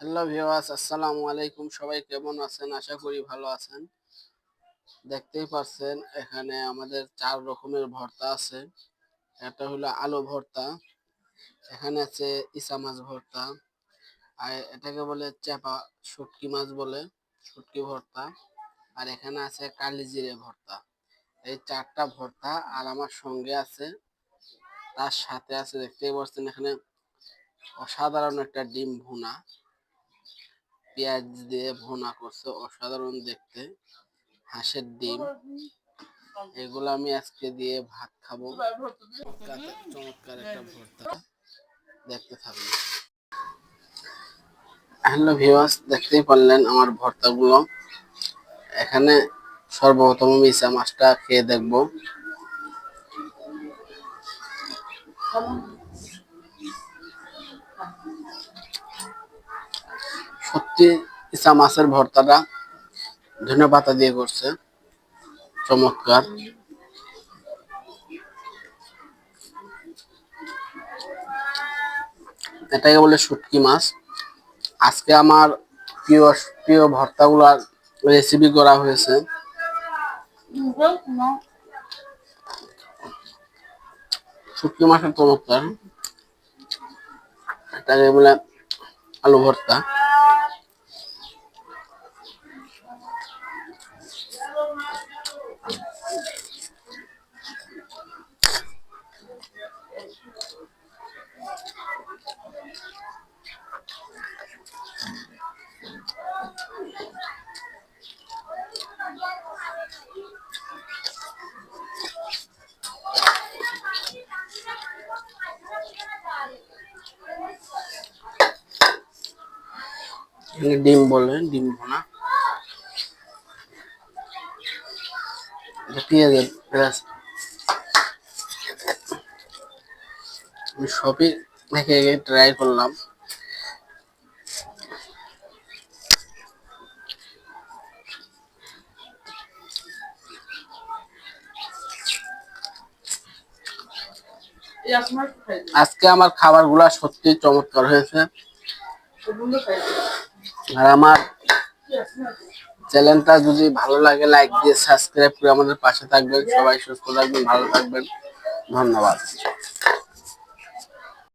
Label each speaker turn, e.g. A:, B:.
A: Hello ভিওয়াস আসসালামু আলাইকুম। সবাই কেমন আছেন? আশা করি ভালো আছেন। দেখতেই পাচ্ছেন এখানে আমাদের চার রকমের ভর্তা আছে। একটা হলো আলু ভর্তা, এখানে আছে ইসা মাছ ভর্তা, আর এটাকে বলে চেপা শুটকি মাছ বলে, শুটকি ভর্তা, আর এখানে আছে কালি জিরে ভর্তা। এই চারটা ভর্তা আর আমার সঙ্গে আছে, তার সাথে আছে, দেখতেই পাচ্ছেন এখানে অসাধারণ একটা ডিম ভুনা। পেঁয়াজ দিয়ে ভুনা করছে, অসাধারণ দেখতে। হাঁসের ডিম। এগুলো আমি আজকে দিয়ে ভাত খাব। চমৎকার- একটা ভর্তা। দেখতে থাকুন। হ্যালো ভিউয়ার্স, দেখতেই পারলেন আমার ভর্তাগুলো। এখানে সর্বপ্রথম আমি ইসা মাছটা খেয়ে দেখব। সত্যি ইসা মাছের ভর্তাটা ধনে পাতা দিয়ে করছে। চমৎকার। এটাকে বলে শুটকি মাছ। আজকে আমার প্রিয় প্রিয় ভর্তাগুলার রেসিপি করা হয়েছে। শুটকি মাছের চমৎকার। এটাকে বলে আলু ভর্তা। ডিম বলে ডিম ভোনা। পেঁয়াজের পেঁয়াজ। আমি সবই দেখে ট্রাই করলাম। আজকে আমার খাবারগুলা সত্যি চমৎকার হয়েছে। আর আমার চ্যানেলটা যদি ভালো লাগে লাইক দিয়ে সাবস্ক্রাইব করে আমাদের পাশে থাকবেন। সবাই সুস্থ থাকবেন, ভালো থাকবেন। ধন্যবাদ।